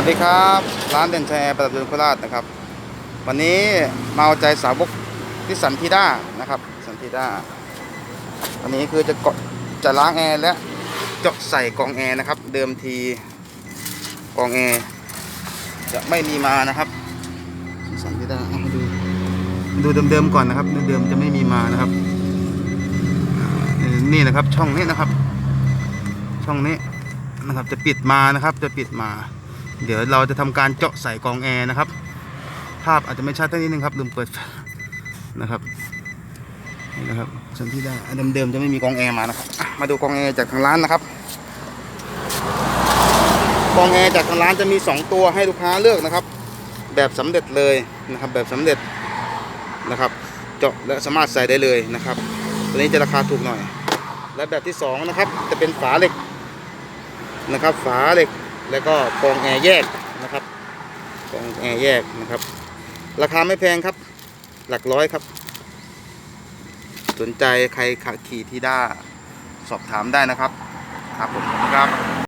วัสดีครับ ร้านเด่นแชร์ประดับยนต์โคราชนะครับ วันนี้มาเอาใจสาวกที่สันทีด้านะครับสันทีด้าอันนี้คือจะกดจะล้างแอร์และเจาะใส่กองแอร์นะครับ เดิมทีกองแอร์จะไม่มีมานะครับสันทีด้าดูดูเดิมๆก่อนนะครับเดิมๆจะไม่มีมานะครับ นี่นะครับช่องนี้นะครับ ช่องนี้นะครับจะปิดมานะครับจะปิดมา เดี๋ยวเราจะทำการเจาะใส่กองแอร์นะครับ ภาพอาจจะไม่ชัดเท่านี้นึงครับลืมเปิดนะครับนี่นะครับสันที่ได้อันเดิมๆจะไม่มีกองแอร์มานะครับมาดูกองแอร์จากทางร้านนะครับกองแอร์จากทางร้านจะมี 2 ตัวให้ลูกค้าเลือกนะครับ แบบสำเร็จเลยนะครับแบบสำเร็จนะครับ เจาะและสามารถใส่ได้เลยนะครับ ตัวนี้จะราคาถูกหน่อย และแบบที่สองนะครับจะเป็นฝาเหล็กนะครับ ฝาเหล็ก แล้วก็กองแอร์แยกนะครับกองแอร์แยกนะครับ ราคาไม่แพงครับ หลักร้อยครับ สนใจใครขับขี่ที่ด้าสอบถามได้นะครับ ครับผมขอบคุณครับ